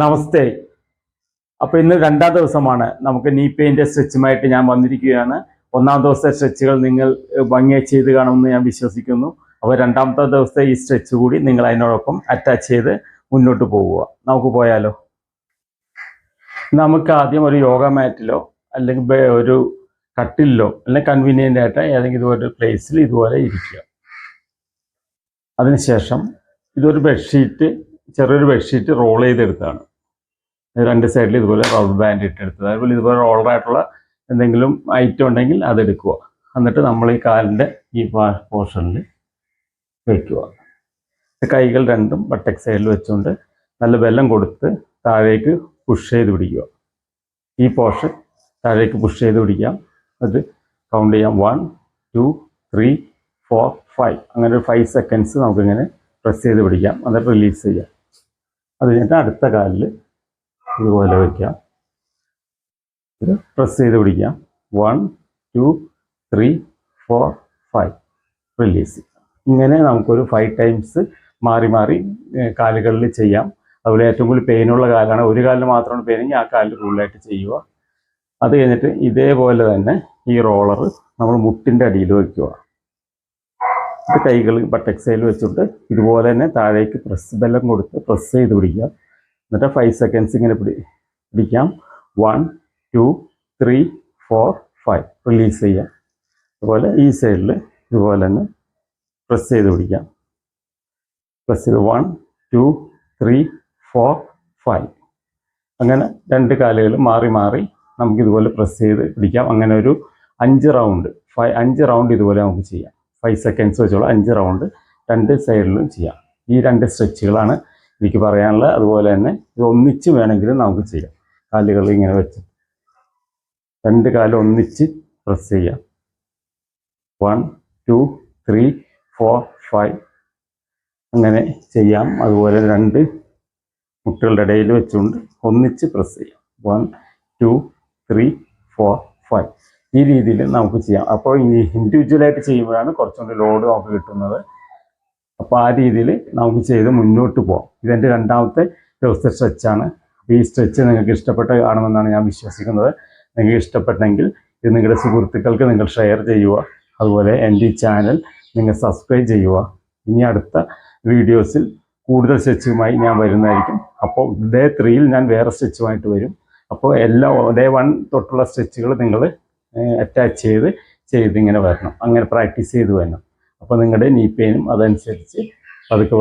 നമസ്തേ. അപ്പോൾ ഇന്ന് രണ്ടാം ദിവസമാണ് നമുക്ക് നീ പെയിന്റെ സ്ട്രെച്ചുമായിട്ട് ഞാൻ വന്നിരിക്കുകയാണ്. ഒന്നാം ദിവസത്തെ സ്ട്രെച്ചുകൾ നിങ്ങൾ ഭംഗിയായി ചെയ്ത് കാണുമെന്ന് ഞാൻ വിശ്വസിക്കുന്നു. അപ്പോൾ രണ്ടാമത്തെ ദിവസത്തെ ഈ സ്ട്രെച്ച് കൂടി നിങ്ങൾ അതിനോടൊപ്പം അറ്റാച്ച് ചെയ്ത് മുന്നോട്ട് പോവുക. നമുക്ക് പോയാലോ? നമുക്ക് ആദ്യം ഒരു യോഗ മാറ്റിലോ അല്ലെങ്കിൽ ഒരു കട്ടിലോ അല്ലെങ്കിൽ കൺവീനിയന്റ് ആയിട്ട് ഏതെങ്കിലും ഇതുപോലെ പ്ലേസിൽ ഇതുപോലെ ഇരിക്കുക. അതിനുശേഷം ഇതൊരു ബെഡ്ഷീറ്റ് ചെറിയൊരു ബെഡ്ഷീറ്റ് റോൾ ചെയ്തെടുത്താണ് രണ്ട് സൈഡിൽ ഇതുപോലെ റബ്ബർ ബാൻഡ് ഇട്ടെടുത്തത്. അതുപോലെ ഇതുപോലെ റോളറായിട്ടുള്ള എന്തെങ്കിലും ഐറ്റം ഉണ്ടെങ്കിൽ അതെടുക്കുക. എന്നിട്ട് നമ്മൾ ഈ കാലിന്റെ ഈ പോർഷനിൽ വെക്കുക. കൈകൾ രണ്ടും ബട്ടക് സൈഡിൽ വെച്ചുകൊണ്ട് നല്ല ബലം കൊടുത്ത് താഴേക്ക് പുഷ് ചെയ്ത് പിടിക്കുക. ഈ പോർഷൻ താഴേക്ക് പുഷ് ചെയ്ത് പിടിക്കാം. അത് കൗണ്ട് ചെയ്യാം. One two three four five അങ്ങനെ ഒരു ഫൈവ് സെക്കൻഡ്സ് നമുക്കിങ്ങനെ പ്രസ് ചെയ്ത് പിടിക്കാം. എന്നിട്ട് റിലീസ് ചെയ്യാം. അത് കഴിഞ്ഞിട്ട് അടുത്ത കാലിൽ ഇതുപോലെ വയ്ക്കാം ഇത് പ്രസ് ചെയ്ത് പിടിക്കാം. One two three four five release ഇങ്ങനെ നമുക്കൊരു ഫൈവ് ടൈംസ് മാറി മാറി കാലുകളിൽ ചെയ്യാം. അതുപോലെ ഏറ്റവും കൂടുതൽ പെയിനുള്ള കാലാണ്. ഒരു കാലിന് മാത്രമാണ് പെയിനെങ്കിൽ ആ കാലിൽ കൂടുതലായിട്ട് ചെയ്യുക. അത് കഴിഞ്ഞിട്ട് ഇതേപോലെ തന്നെ ഈ റോളർ നമ്മൾ മുട്ടിന്റെ അടിയിൽ വയ്ക്കുക കൈകൾ ബട്ടക്സയിൽ വെച്ചിട്ട് ഇതുപോലെ തന്നെ താഴേക്ക് പ്രസ് ബലം കൊടുത്ത് പ്രസ് ചെയ്ത് പിടിക്കുക. എന്നിട്ട് ഫൈവ് സെക്കൻഡ്സ് ഇങ്ങനെ പിടി പിടിക്കാം. One two three four five release ചെയ്യാം അതുപോലെ ഈ സൈഡിൽ ഇതുപോലെ തന്നെ പ്രസ് ചെയ്ത് പിടിക്കാം. പ്രസ് ചെയ്ത് one two three four five അങ്ങനെ രണ്ട് കാലുകൾ മാറി മാറി നമുക്കിതുപോലെ പ്രസ് ചെയ്ത് പിടിക്കാം. അങ്ങനെ ഒരു അഞ്ച് റൗണ്ട് ഫൈവ് അഞ്ച് റൗണ്ട് ഇതുപോലെ നമുക്ക് ചെയ്യാം. ഫൈവ് സെക്കൻഡ്സ് വെച്ചോളൂ അഞ്ച് റൗണ്ട് രണ്ട് സൈഡിലും ചെയ്യാം. ഈ രണ്ട് സ്ട്രെച്ചുകളാണ് എനിക്ക് പറയാനുള്ളത്. അതുപോലെ തന്നെ ഇത് ഒന്നിച്ച് വേണമെങ്കിലും നമുക്ക് ചെയ്യാം. കാലുകൾ ഇങ്ങനെ വെച്ച് രണ്ട് കാലം ഒന്നിച്ച് പ്രസ് ചെയ്യാം. One two three four five അങ്ങനെ ചെയ്യാം. അതുപോലെ രണ്ട് മുട്ടുകളുടെ ഇടയിൽ വെച്ചുകൊണ്ട് ഒന്നിച്ച് പ്രസ് ചെയ്യാം. One two three four five ഈ രീതിയിൽ നമുക്ക് ചെയ്യാം. അപ്പോൾ ഈ ഇൻഡിവിജ്വലായിട്ട് ചെയ്യുമ്പോഴാണ് കുറച്ചുകൂടി ലോഡ് നമുക്ക് കിട്ടുന്നത്. അപ്പോൾ ആ രീതിയിൽ നമുക്ക് ചെയ്ത് മുന്നോട്ട് പോകാം ഇതെന്റെ രണ്ടാമത്തെ ദിവസത്തെ സ്ട്രെച്ചാണ് ഈ സ്ട്രെച്ച് നിങ്ങൾക്ക് ഇഷ്ടപ്പെട്ട കാണുമെന്നാണ് ഞാൻ വിശ്വസിക്കുന്നത്. നിങ്ങൾക്ക് ഇഷ്ടപ്പെട്ടെങ്കിൽ ഇത് നിങ്ങളുടെ സുഹൃത്തുക്കൾക്ക് നിങ്ങൾ ഷെയർ ചെയ്യുക. അതുപോലെ എന്റെ ഈ ചാനൽ നിങ്ങൾ സബ്സ്ക്രൈബ് ചെയ്യുക. ഇനി അടുത്ത വീഡിയോസിൽ കൂടുതൽ സ്ട്രെച്ചുമായി ഞാൻ വരുന്നതായിരിക്കും. അപ്പോൾ ഡേ ത്രീയിൽ ഞാൻ വേറെ സ്ട്രെച്ചുമായിട്ട് വരും. അപ്പോൾ എല്ലാ ഡേ വൺ തൊട്ടുള്ള സ്ട്രെച്ചുകൾ നിങ്ങൾ അറ്റാച്ച് ചെയ്ത് ചെയ്ത് ഇങ്ങനെ വരണം. അങ്ങനെ പ്രാക്ടീസ് ചെയ്ത് വരണം. അപ്പോൾ നിങ്ങളുടെ നീ പെയിനും അതനുസരിച്ച് പതുക്കെ